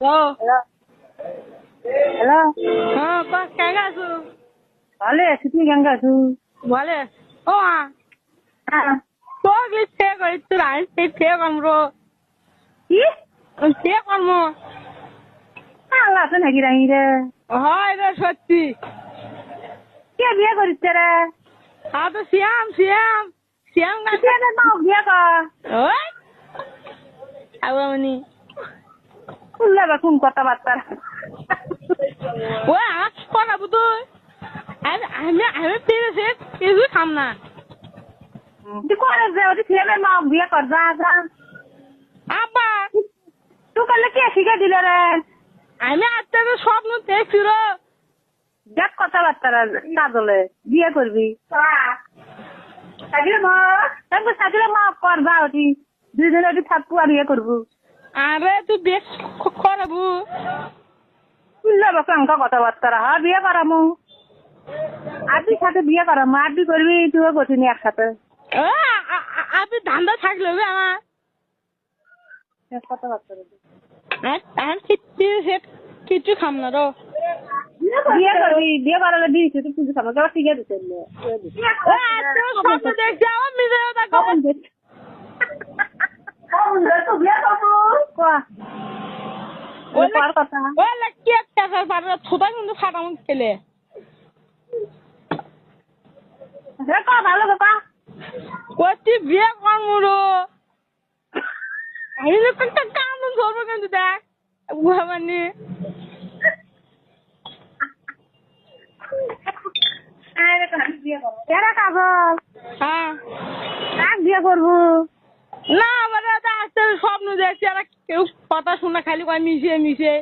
ও hello হ্যাঁ কস কেঙ্গা আছো ভালো আছি তুই কেমন আছো বলে ও তো গলি সে করি তোর আইন সে সে কর্ম কি সে কর্ম আল্লাহ আছে নাকি রাহি রে হয় রে সত্যি কে বিয়ে করিচ্ছে রে হ্যাঁ তো শ্যাম শ্যাম শ্যাম গাছ কে বিয়ে কর ওই আবামনি খুললে বা কোন কথাবার্তা? ওই আমার করাবো আমি আমি আমি পেরেছে কিছু খাম না। তুই করে যে ওটি ছেলে নাও বিয়ে কর যা যা। আব্বা! তুই করলে কে শিখে দিলে রে? আমি আজকে তো স্বপ্ন দেখ কথাবার্তা কাজলে বিয়ে করবি। মা থাকব থাকিলে মা কর যা ওটি। দুজনে ওটি থাকব আর বিয়ে করব। আরে তুই বেশ করাবো খুললে বা কেমন কথাবার্তা হ্যাঁ বিয়ে করামু? আরবি সাথে বিয়ে করামু আরবি করবি তুইও করছিনি একসাথে। ও, আ- আ- আপনি ধান্দা থাকলে হবে আমার। কথাবার্তা আ- আমি কিচ্ছু কিচ্ছু খাম না রো বিয়ে করবি বিয়ে করালে দিয়েছি তুই কেউ শিখে দিচ্ছে খেলে ভালো কথা। কতি বিয়ে করব রো আমি তো একটা কাম ধরবো কিন্তু দেখ মানে। এরা কাগজ হ্যাঁ। কাক বিয়ে করব? না তো স্বপ্ন দেখছি আর কেউ কথা শোনা খালি কয় মিশে মিশে।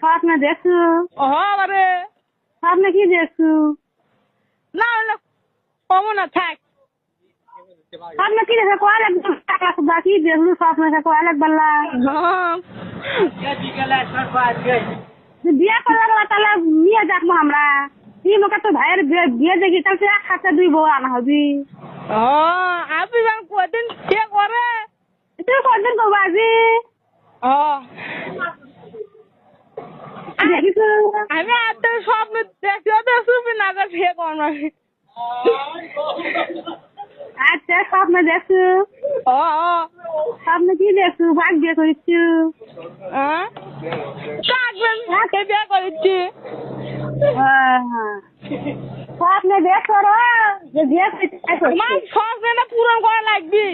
স্বপ্নে দেখছু? স্বপ্নে কি দেখছু? না হলে কমো না থাক। স্বপ্নে কি দেখে কয় লাগবে বাকি দেখলু? স্বপ্নে কয় লাগবে হ্যাঁ। বিয়ে করার তাহলে নিয়ে যাব আমরা। তুই মোকে তো ভাইয়ের বিয়ে দেখি তাহলে একসাথে দুই বউ আনা হবি। ও আপনি যেন কদিন কে করে তুই কদিন করব আজি। ও আমি আজকে স্বপ্ন দেখছি তো সুপি না করে বিয়ে করব আচ্ছা স্বপ্নে দেখছু। ও স্বপ্নে কি দেখছু? ভাগ বিয়ে করিছু হ্যাঁ কাকবেন কে বিয়ে করেছি যে বিয়ে করা পূরণ করা লাগবে?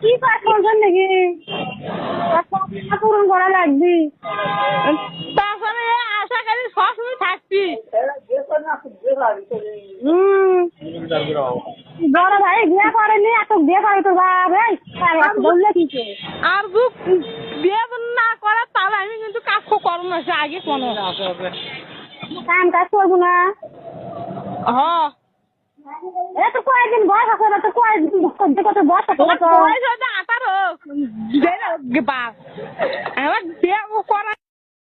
কি কাজ করছেন নাকি পূরণ করা লাগবে তারপরে আশা করি সবসময় থাকবি বড় ভাই বিয়ে করেনি এত বিয়ে করে তো ভাই বললে বিয়ে না করার তাহলে আমি কিন্তু কাজ করব না সে আগে কোনো কাম কাজ করব না? হ। এটা তো কয়েকদিন বয়স আছে তো কয়েকদিন কত বয়স আছে আঠারো। আমার